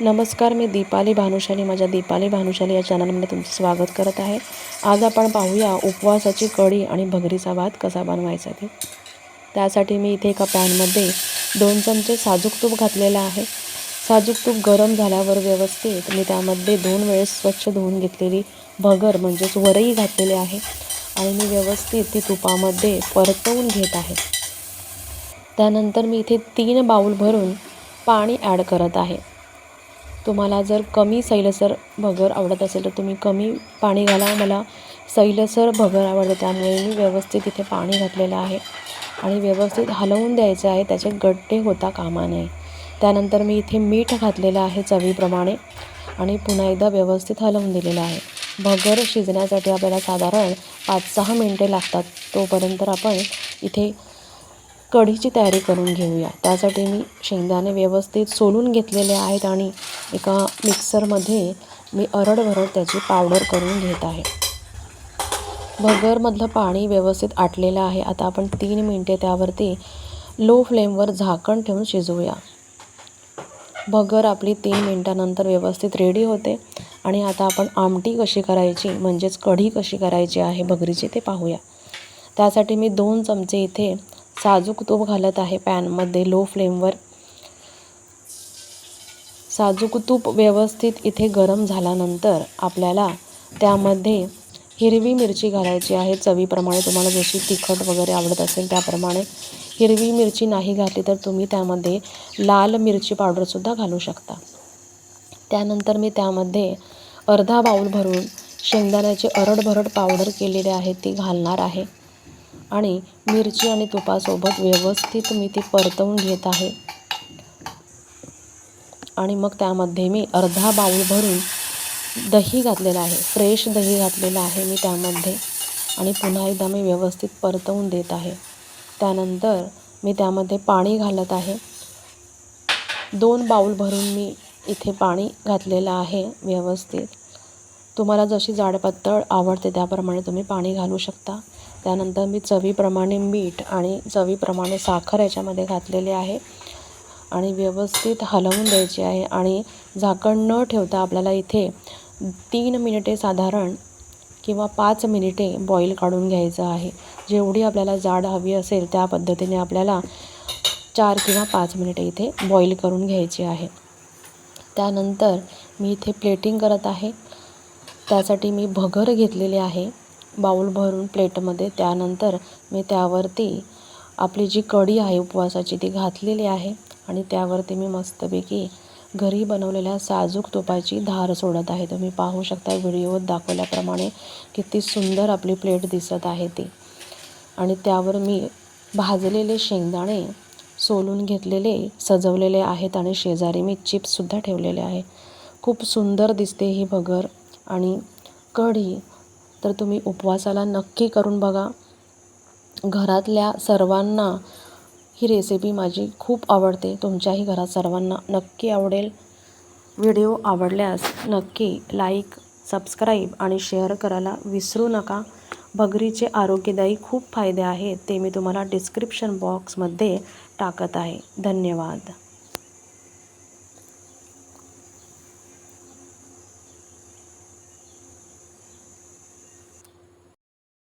नमस्कार मी दीपाली भानुशाली माझ्या दीपाली भानुशाली या चॅनलमध्ये तुमचं स्वागत करत आहे. आज आपण पाहूया उपवासाची कढी आणि भगरीचा भात कसा बनवायचा ते त्यासाठी मी इथे एका पॅनमध्ये दोन चमचे साजूक तूप घातलेलं आहे. साजूक तूप गरम झाल्यावर व्यवस्थित मी त्यामध्ये दोन वेळेस स्वच्छ धुवून घेतलेली भगर म्हणजेच वरई घातलेली आहे आणि मी व्यवस्थित ती तुपामध्ये परतवून घेत आहे. त्यानंतर मी इथे तीन बाऊल भरून पाणी ॲड करत आहे. तुम्हाला जर कमी सैलसर भगर आवडत असेल तर तुम्ही कमी पाणी घाला. मला सैलसर भगर आवडते त्यामुळे मी व्यवस्थित इथे पाणी घातलेलं आहे. आणि व्यवस्थित हलवून द्यायचं आहे त्याचे गड्डे होता कामा नये. त्यानंतर मी इथे मीठ घातलेलं आहे चवीप्रमाणे. आणि पुन्हा एकदा व्यवस्थित हलवून दिलेलं आहे. भगर शिजण्यासाठी आपल्याला साधारण पाच सहा मिनटे लागतात. तोपर्यंत आपण इथे कढीची तयारी करून घेऊया. त्यासाठी मी शेंगदाणे व्यवस्थित सोलून घेतलेले आहेत आणि एका मिक्सरमध्ये मी अरडभरड त्याची पावडर करून घेत आहे. भगरमधलं पाणी व्यवस्थित आटलेलं आहे. आता आपण तीन मिनटे त्यावरती लो फ्लेमवर झाकण ठेवून शिजवूया. भगर आपली तीन मिनटानंतर व्यवस्थित रेडी होते. आणि आता आपण आमटी कशी करायची म्हणजेच कढी कशी करायची आहे भगरीची ते पाहूया. त्यासाठी मी दोन चमचे इथे साजूक तूप घालत आहे पॅनमध्ये लो फ्लेमवर. साजूक तूप व्यवस्थित इथे गरम झाल्यानंतर आपल्याला त्यामध्ये हिरवी मिरची घालायची आहे. चवीप्रमाणे तुम्हाला जशी तिखट वगैरे आवडत असेल त्याप्रमाणे हिरवी मिरची नाही घातली तर तुम्ही त्यामध्ये लाल मिरची पावडरसुद्धा घालू शकता. त्यानंतर मी त्यामध्ये अर्धा बाऊल भरून शेंगदाण्याची अरडभरड पावडर केलेली आहे ती घालणार आहे. आणि मिरची आणि तुपासोबत व्यवस्थित मी ती परतवून घेत आहे. आणि मग त्यामध्ये मी अर्धा बाऊल भरून दही घातलेलं आहे. फ्रेश दही घातलेलं आहे मी त्यामध्ये. आणि पुन्हा एकदा मी व्यवस्थित परतवून देत आहे. त्यानंतर मी त्यामध्ये पाणी घालत आहे. दोन बाऊल भरून मी इथे पाणी घातलेलं आहे व्यवस्थित. तुम्हाला जशी जाड पातळ आवडते त्याप्रमाणे तुम्ही पाणी घालू शकता. त्यानंतर मी चवीप्रमाणे मीठ आणि चवीप्रमाणे साखर याच्यामध्ये घातलेले आहे. आणि व्यवस्थित हलवून द्यायची आहे आणि झाकण न ठेवता आपल्याला इथे तीन मिनिटे साधारण किंवा पाच मिनिटे बॉईल काढून घ्यायचं आहे. जेवढी आपल्याला जाड हवी असेल त्या पद्धतीने आपल्याला चार किंवा पाच मिनिटे इथे बॉईल करून घ्यायची आहे. त्यानंतर मी इथे प्लेटिंग करत आहे. त्यासाठी मी भगर घेतलेली आहे. बाऊल भरून प्लेटमध्ये त्यानंतर मी त्यावरती आपली जी कढी आहे उपवासाची ती घातलेली आहे. आणि त्यावरती मी मस्तपैकी घरी बनवलेल्या साजूक तुपाची धार सोडत आहे. तुम्ही पाहू शकता व्हिडिओत दाखवल्याप्रमाणे किती सुंदर आपली प्लेट दिसत आहे ती. आणि त्यावर मी भाजलेले शेंगदाणे सोलून घेतलेले सजवलेले आहेत आणि शेजारी मी चिप्ससुद्धा ठेवलेले आहे. खूप सुंदर दिसते ही भगर आणि कढी तर तुम्ही उपवासाला नक्की करून बघा. घरातल्या सर्वांना ही रेसिपी माझी खूप आवडते. तुमच्याही घरात सर्वांना नक्की आवडेल. व्हिडिओ आवडल्यास नक्की लाईक सबस्क्राईब आणि शेअर करायला विसरू नका. भगरीचे आरोग्यदायी खूप फायदे आहेत ते मी तुम्हाला डिस्क्रिप्शन बॉक्समध्ये टाकत आहे. धन्यवाद.